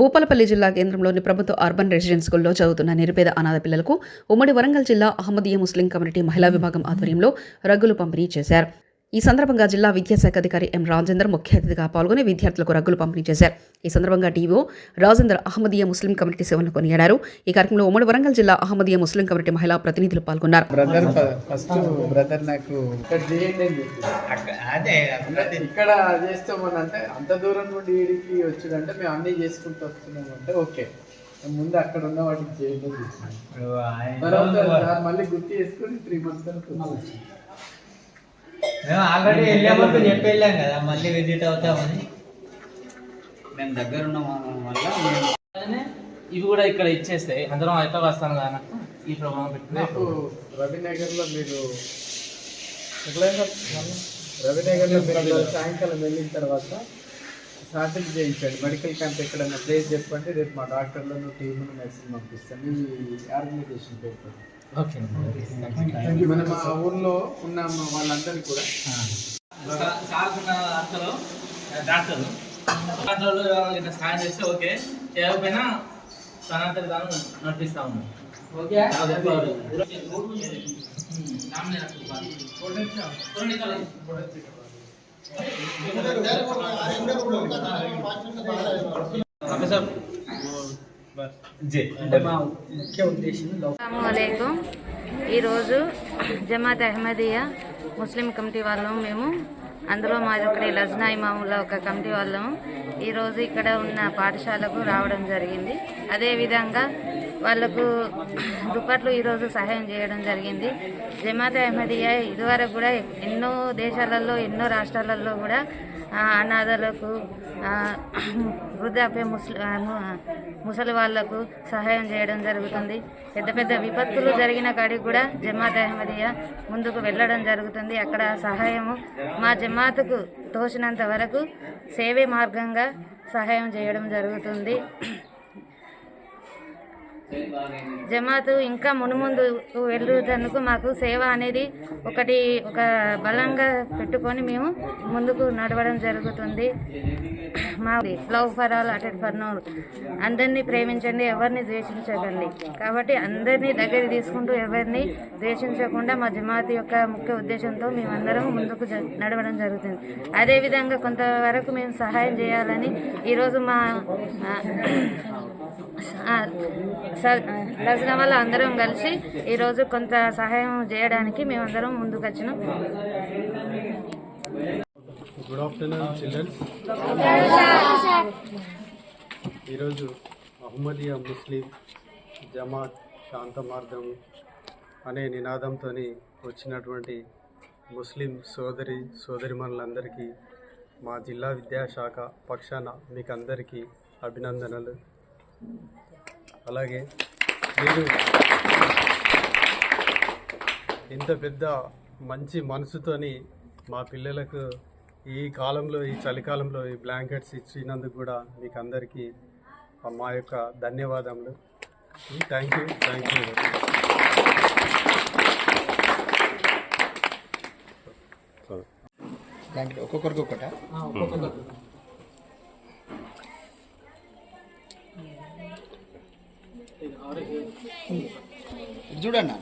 భూపాలపల్లి జిల్లా కేంద్రంలోని ప్రభుత్వ అర్బన్ రెసిడెన్స్ స్కూల్లో చదువుతున్న నిరుపేద అనాథ పిల్లలకు ఉమ్మడి వరంగల్ జిల్లా అహ్మదీయ ముస్లిం కమ్యూనిటీ మహిళా విభాగం ఆధ్వర్యంలో రగ్గులు పంపిణీ చేశారు. ఈ సందర్భంగా జిల్లా విద్యాశాఖ అధికారి ఎం రాజేందర్ ముఖ్య అతిథిగా పాల్గొని విద్యార్థులకు రగ్గులు పంపిణీ చేశారు. ఈ సందర్భంగా DO Rajender Ahmadiyya Muslim community సేవలను కొనియాడారు. ఈ కార్యక్రమంలో ఉమ్మడి వరంగల్ జిల్లా అహ్మదీయ ముస్లిం కమ్యూనిటీ మహిళా ప్రతినిధులు పాల్గొన్నారు. బ్రదర్ ఫస్ట్ బ్రదర్ నాకు ఇక్కడ చేయండి అని చెప్పి. అదే అంటే ఇక్కడ చేస్తామని అంటే అంత దూరం నుండి ఈడికి వచ్చుడంటే మేము అన్ని చేసుకుంటూ వస్తున్నాం అంటే ఓకే. ముందు అక్కడ ఉన్న వాటికి మళ్ళీ గుర్తు చేసుకుని త్రీ మంత్స్ మేము ఆల్రెడీ వెళ్ళామని చెప్పి వెళ్ళాం కదా మళ్ళీ విజిట్ అవుతామని. మేము దగ్గర ఉన్న వల్ల ఇవి కూడా ఇక్కడ ఇచ్చేస్తే అందరం అయితే వస్తాను కదా ఈ ప్రోగ్రామ్ పెట్టుకుని నాకు రవినగర్లో మీరు ఎక్కడైనా రవినగర్లో మీరు సాయంకాలం వెళ్ళిన తర్వాత స్టార్టింగ్ చేయించండి. మెడికల్ క్యాంప్ ఎక్కడైనా ప్లేస్ చెప్పండి. రేపు మా డాక్టర్లను టీమును మెడిసిన్ పంపిస్తాను ఈ ఆర్గనైజేషన్ పేరు ఓకే మన మా ఊర్లో ఉన్న వాళ్ళందరికీ కూడా. సార్ డాక్టర్ డాక్టర్ డాక్టర్లు. ఎవరైనా ఇట్లా సాయం చేస్తే ఓకే. చేయకపోయినా తనంతట తాను నడిపిస్తా ఉన్నాం. ఓకే. Professor J. అస్సలాముఅలైకుం. ఈరోజు జమాత్ అహ్మదియా ముస్లిం కమిటీ వాళ్ళం మేము. అందులో మాది ఒకటి లజ్నా ఇమాముల ఒక కమిటీ వాళ్ళము ఈరోజు ఇక్కడ ఉన్న పాఠశాలకు రావడం జరిగింది. అదేవిధంగా వాళ్ళకు దుప్పట్లు ఈరోజు సహాయం చేయడం జరిగింది. జమాత్ అహ్మదియా ఇదివరకు కూడా ఎన్నో దేశాలలో ఎన్నో రాష్ట్రాలలో కూడా ఆ, అనాథలకు ఆ, వృద్ధాప్య ముసలి ముసలి వాళ్ళకు సహాయం చేయడం జరుగుతుంది. పెద్ద పెద్ద విపత్తులు జరిగిన కాడికి కూడా జమాత్ అహ్మదియా ముందుకు వెళ్ళడం జరుగుతుంది. అక్కడ సహాయము మా జమాత్కు తోచినంత వరకు సేవే మార్గంగా సహాయం చేయడం జరుగుతుంది. జమాతు ఇంకా మునుముందు వెళ్ళుటందుకు మాకు సేవ అనేది ఒకటి ఒక బలంగా పెట్టుకొని మేము ముందుకు నడవడం జరుగుతుంది. మాది లవ్ ఫర్ ఆల్ అటెడ్ ఫర్ నోల్ అందరినీ ప్రేమించండి ఎవరిని ద్వేషించకండి. కాబట్టి అందరినీ దగ్గర తీసుకుంటూ ఎవరిని ద్వేషించకుండా మా జమాత్ యొక్క ముఖ్య ఉద్దేశంతో మేమందరం ముందుకు నడవడం జరుగుతుంది. అదేవిధంగా కొంతవరకు మేము సహాయం చేయాలని ఈరోజు మా ఆ, ఆ, వల్ల అందరం కలిసి ఈరోజు కొంత సహాయం చేయడానికి మేమందరం ముందుకు వచ్చినాం గుడ్ ఆఫ్టర్నూన్ చిల్డ్రన్స్ ఈరోజు అహ్మదియా ముస్లిం జమాత్ శాంత మార్గం అనే నినాదంతో వచ్చినటువంటి ముస్లిం సోదరి సోదరిమణులందరికీ మా జిల్లా విద్యాశాఖ పక్షాన మీకు అందరికీ అభినందనలు. అలాగే మీరు ఇంత పెద్ద మంచి మనసుతోని మా పిల్లలకు ఈ కాలంలో ఈ చలికాలంలో ఈ బ్లాంకెట్స్ ఇచ్చినందుకు కూడా మీకు అందరికీ మా యొక్క ధన్యవాదములు. థ్యాంక్ యూ థ్యాంక్ యూ ఒక్కొక్కరికి ఒకట చూడన్నా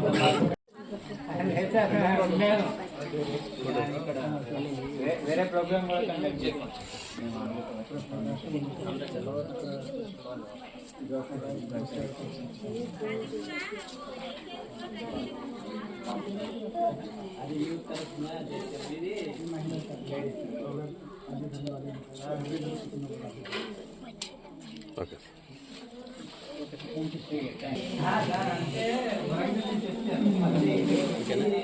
వేరే Programme కూడా కండక్ట్ చేస్తాం మళ్ళీ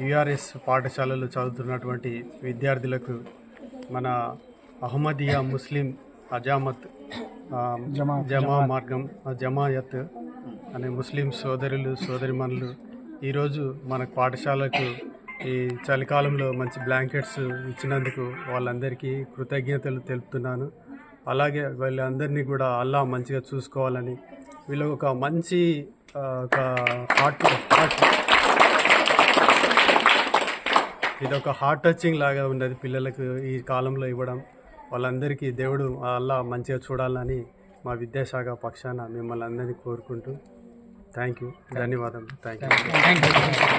యుఆర్ఎస్ పాఠశాలలో చదువుతున్నటువంటి విద్యార్థులకు మన అహ్మదియా ముస్లిం అజామత్ జమా మార్గం జమాయత్ అనే ముస్లిం సోదరులు సోదరిమణులు ఈరోజు మన పాఠశాలకు ఈ చలికాలంలో మంచి బ్లాంకెట్స్ ఇచ్చినందుకు వాళ్ళందరికీ కృతజ్ఞతలు తెలుపుతున్నాను. అలాగే వీళ్ళందరినీ కూడా అల్లా మంచిగా చూసుకోవాలని వీళ్ళు ఒక మంచి ఒక హార్ట్ హార్ట్ ఇది ఒక హార్ట్ టచింగ్ లాగా ఉన్నది పిల్లలకు ఈ కాలంలో ఇవ్వడం. వాళ్ళందరికీ దేవుడు అలా మంచిగా చూడాలని మా విద్యాశాఖ పక్షాన మిమ్మల్ని అందరినీ కోరుకుంటూ థ్యాంక్ యూ ధన్యవాదాలు థ్యాంక్ యూ